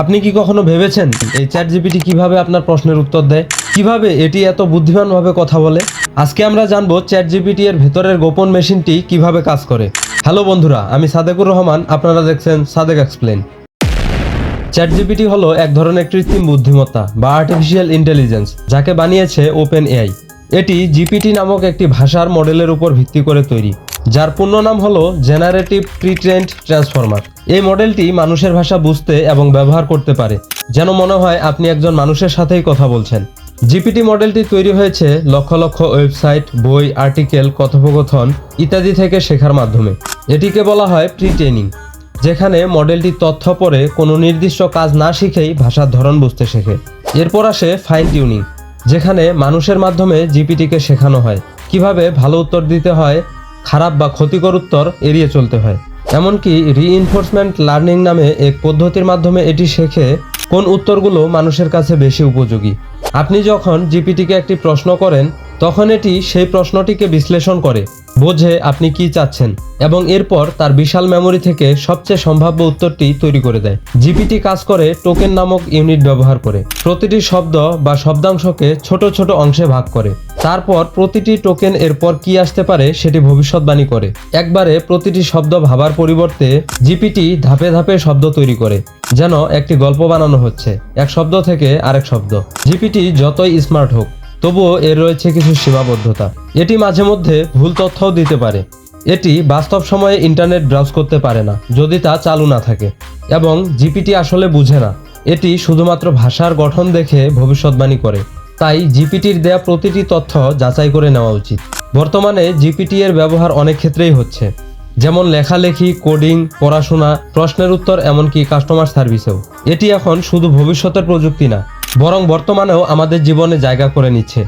আপনি কি কখনো ভেবেছেন এই চ্যাট জিপিটি কীভাবে আপনার প্রশ্নের উত্তর দেয়? কীভাবে এটি এত বুদ্ধিমানভাবে কথা বলে? আজকে আমরা জানব চ্যাট জিপিটি এর ভেতরের গোপন মেশিনটি কীভাবে কাজ করে। হ্যালো বন্ধুরা, আমি সাদেকুর রহমান, আপনারা দেখছেন সাদেক এক্সপ্লেন চ্যাট জিপিটি হলো এক ধরনের কৃত্রিম বুদ্ধিমত্তা বা আর্টিফিশিয়াল ইন্টেলিজেন্স যাকে বানিয়েছে ওপেন এআই এটি জিপিটি নামক একটি ভাষার মডেলের উপর ভিত্তি করে তৈরি। যার পূর্ণ নাম হলো জেনারেটিভ প্রিট্রেন্ড ট্রান্সফর্মার এই মডেলটি মানুষের ভাষা বুঝতে এবং ব্যবহার করতে পারে। যেন মনে হয় আপনি একজন মানুষের সাথেই কথা বলছেন। জিপিটি মডেলটি তৈরি হয়েছে লক্ষ লক্ষ ওয়েবসাইট, বই, আর্টিকেল, কথোপকথন ইত্যাদি থেকে শেখার মাধ্যমে। এটিকে বলা হয় প্রি ট্রেনিং যেখানে মডেলটি তথ্য পড়ে কোনো নির্দিষ্ট কাজ না শিখেই ভাষার ধরন বুঝতে শেখে। এরপর আসে ফাইন টিউনিং যেখানে মানুষের মাধ্যমে জিপিটিকে শেখানো হয়। কীভাবে ভালো উত্তর দিতে হয় খারাপ বা ক্ষতিকর উত্তর এড়িয়ে চলতে হয়। এমনকি রিইনফোর্সমেন্ট লার্নিং নামে এক পদ্ধতির মাধ্যমে এটি শেখে কোন উত্তরগুলো মানুষের কাছে বেশি উপযোগী। আপনি যখন জিপিটিকে একটি প্রশ্ন করেন তখন এটি সেই প্রশ্নটিকে বিশ্লেষণ করে, বোঝে আপনি কি চাচ্ছেন, এবং এরপর তার বিশাল মেমোরি থেকে সবচেয়ে সম্ভাব্য উত্তরটি তৈরি করে দেয়। জিপিটি কাজ করে টোকেন নামক ইউনিট ব্যবহার করে। প্রতিটি শব্দ বা শব্দাংশকে ছোট ছোট অংশে ভাগ করে। তারপর প্রতিটি টোকেন এরপর কি আসতে পারে সেটি ভবিষ্যৎবাণী করে। একবারে প্রতিটি শব্দ ভাবার পরিবর্তে জিপিটি ধাপে ধাপে শব্দ তৈরি করে, যেন একটি গল্প বানানো হচ্ছে, এক শব্দ থেকে আরেক শব্দ। জিপিটি যতই স্মার্ট হোক তবুও এর রয়েছে কিছু সীমাবদ্ধতা। এটি মাঝে মধ্যে ভুল তথ্যও দিতে পারে। এটি বাস্তব সময়ে ইন্টারনেট ব্রাউজ করতে পারে না, যদি তা চালু না থাকে। এবং জিপিটি আসলে বুঝে না। এটি শুধুমাত্র ভাষার গঠন দেখে ভবিষ্যৎবাণী করে। তাই জিপিটির দেয়া প্রতিটি তথ্য যাচাই করে নেওয়া উচিত। বর্তমানে জিপিটি এর ব্যবহার অনেক ক্ষেত্রেই হচ্ছে। যেমন লেখালেখি, কোডিং, পড়াশোনা, প্রশ্নের উত্তর, এমনকি কাস্টমার সার্ভিসেও। এটি এখন শুধু ভবিষ্যতের প্রযুক্তি না বরং বর্তমানেও আমাদের জীবনে জায়গা করে নিচ্ছে।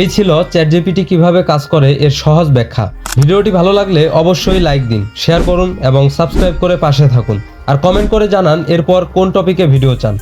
এই ছিল চ্যাট জিপিটি কীভাবে কাজ করে এর সহজ ব্যাখ্যা। ভিডিওটি ভালো লাগলে অবশ্যই লাইক দিন, শেয়ার করুন এবং সাবস্ক্রাইব করে পাশে থাকুন। আর কমেন্ট করে জানান এরপর কোন টপিকে ভিডিও চান।